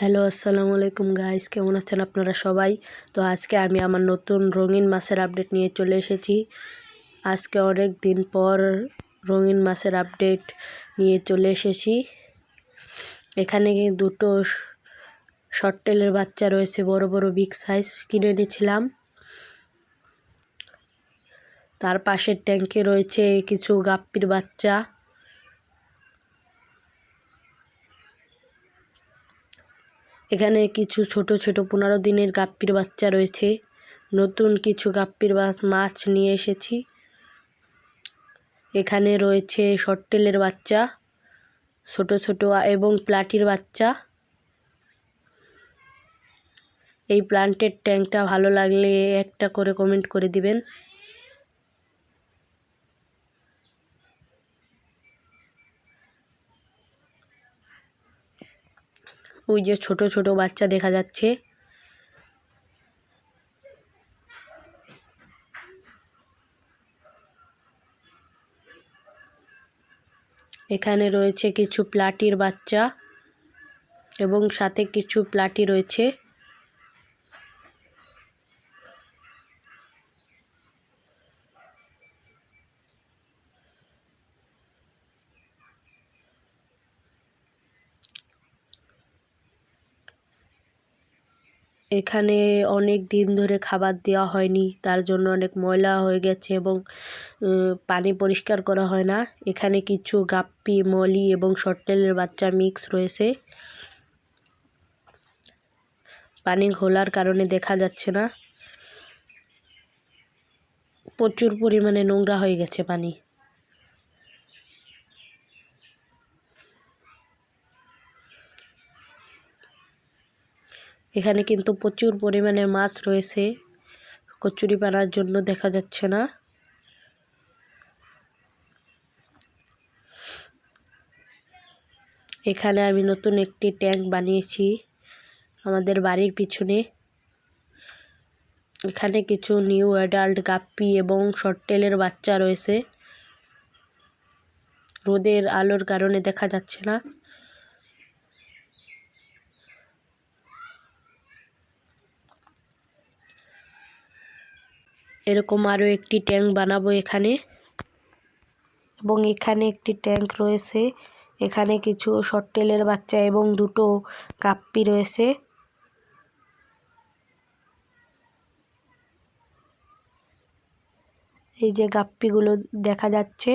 Hello, আসসালামু আলাইকুম guys কেমন আছেন আপনারা সবাই? তো আজকে আমি আমার নতুন রঙিন মাছের আপডেট নিয়ে চলে এসেছি। আজকে অনেক দিন পর রঙিন মাছের আপডেট নিয়ে চলে এসেছি। এখানে দুটো শর্ট টেলের বাচ্চা রয়েছে, বড় বড় বিগ সাইজ কিনে এনেছিলাম। তার পাশের ট্যাঙ্কে রয়েছে কিছু গাপ্পির বাচ্চা। এখানে কিছু ছোট ছোট পনেরো দিনের গাপ্পির বাচ্চা রয়েছে। নতুন কিছু গাপ্পির মাছ নিয়ে এসেছি। এখানে রয়েছে শর্টেলের বাচ্চা, ছোট ছোট এবং প্লাটির বাচ্চা। এই প্লান্টের ট্যাঙ্কটা ভালো লাগলে একটা করে কমেন্ট করে দিবেন। ওই যে ছোট ছোট বাচ্চা দেখা যাচ্ছে। এখানে রয়েছে কিছু প্লাটির বাচ্চা এবং সাথে কিছু প্লাটি রয়েছে। এখানে অনেক দিন ধরে খাবার দেওয়া হয়নি, তার জন্য অনেক ময়লা হয়ে গেছে এবং পানি পরিষ্কার করা হয় না। এখানে কিছু গাপ্পি, মলি এবং শর্টেলের বাচ্চা মিক্স রয়েছে। পানি ঘোলার কারণে দেখা যাচ্ছে না। প্রচুর পরিমাণে নোংরা হয়ে গেছে পানি। এখানে কিন্তু প্রচুর পরিমাণে মাছ রয়েছে। কচুরি পানার জন্য দেখা যাচ্ছে না। এখানে আমি নতুন একটি ট্যাঙ্ক বানিয়েছি আমাদের বাড়ির পিছনে। এখানে কিছু নিউ অ্যাডাল্ট গাপ্পি এবং শর্টেলের বাচ্চা রয়েছে। রোদের আলোর কারণে দেখা যাচ্ছে না। এরকম আরও একটি ট্যাঙ্ক বানাবো এখানে। এবং এখানে একটি ট্যাঙ্ক রয়েছে। এখানে কিছু শর্টেলের বাচ্চা এবং দুটো কাপ্পি রয়েছে। এই যে গাপ্পিগুলো দেখা যাচ্ছে।